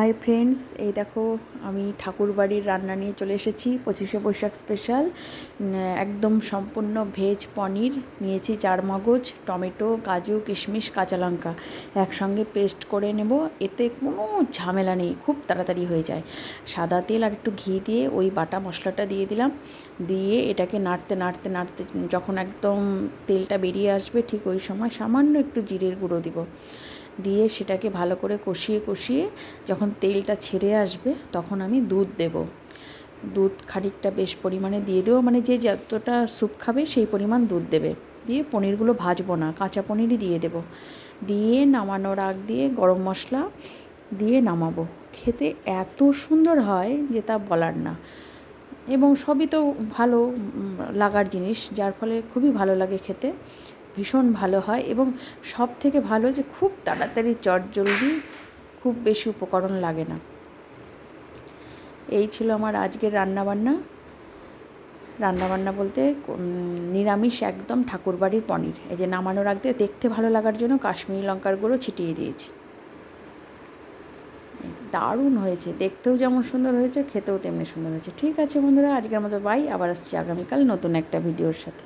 Hi friends এই দেখো, আমি ঠাকুর বাড়ির রান্না নিয়ে চলে এসেছি, পঁচিশে বৈশাখ স্পেশাল একদম সম্পূর্ণ ভেজ পনির, নিয়েছি চার মগজ, টমেটো, কাজু, কিশমিশ, কাঁচা লঙ্কা। একসঙ্গে পেস্ট করে নেব, এতে কোনো ঝামেলা নেই, খুব তাড়াতাড়ি হয়ে যায়। সাদা তেল আর একটু ঘি দিয়ে ওই বাটা মশলাটা দিয়ে দিলাম। দিয়ে এটাকে নাড়তে নাড়তে নাড়তে যখন একদম তেলটা বেরিয়ে আসবে, ঠিক ওই সময় সামান্য একটু জিরের গুঁড়ো দিব। দিয়ে সেটাকে ভালো করে কষিয়ে কষিয়ে যখন তেলটা ছেড়ে আসবে তখন আমি দুধ দেব। দুধ খানিকটা বেশ পরিমাণে দিয়ে দেবো মানে যে যতটা স্যুপ খাবে সেই পরিমাণ দুধ দেবে। দিয়ে পনিরগুলো ভাজবো না, কাঁচা পনিরই দিয়ে দেব। দিয়ে নামানোর আগ দিয়ে গরম মশলা দিয়ে নামাবো। খেতে এত সুন্দর হয় যে তা বলার না। এবং সবই তো ভালো লাগার জিনিস, যার ফলে খুবই ভালো লাগে খেতে। ভীষণ ভালো হয় এবং সব থেকে ভালো যে খুব তাড়াতাড়ি চটজলদি খুব বেশি উপকরণ লাগে না। এই ছিল আমার আজকের রান্নাবান্না। রান্নাবান্না বলতে নিরামিষ একদম ঠাকুরবাড়ির পনির। এই যে নামানোর রাখতে দেখতে ভালো লাগার জন্য কাশ্মীরি লঙ্কার গুঁড়ো ছিটিয়ে দিয়েছি। দারুণ হয়েছে, দেখতেও যেমন সুন্দর হয়েছে, খেতেও তেমনি সুন্দর হয়েছে। ঠিক আছে বন্ধুরা, আজকের মতো বাই, আবার আসছি আগামীকাল নতুন একটা ভিডিওর সাথে।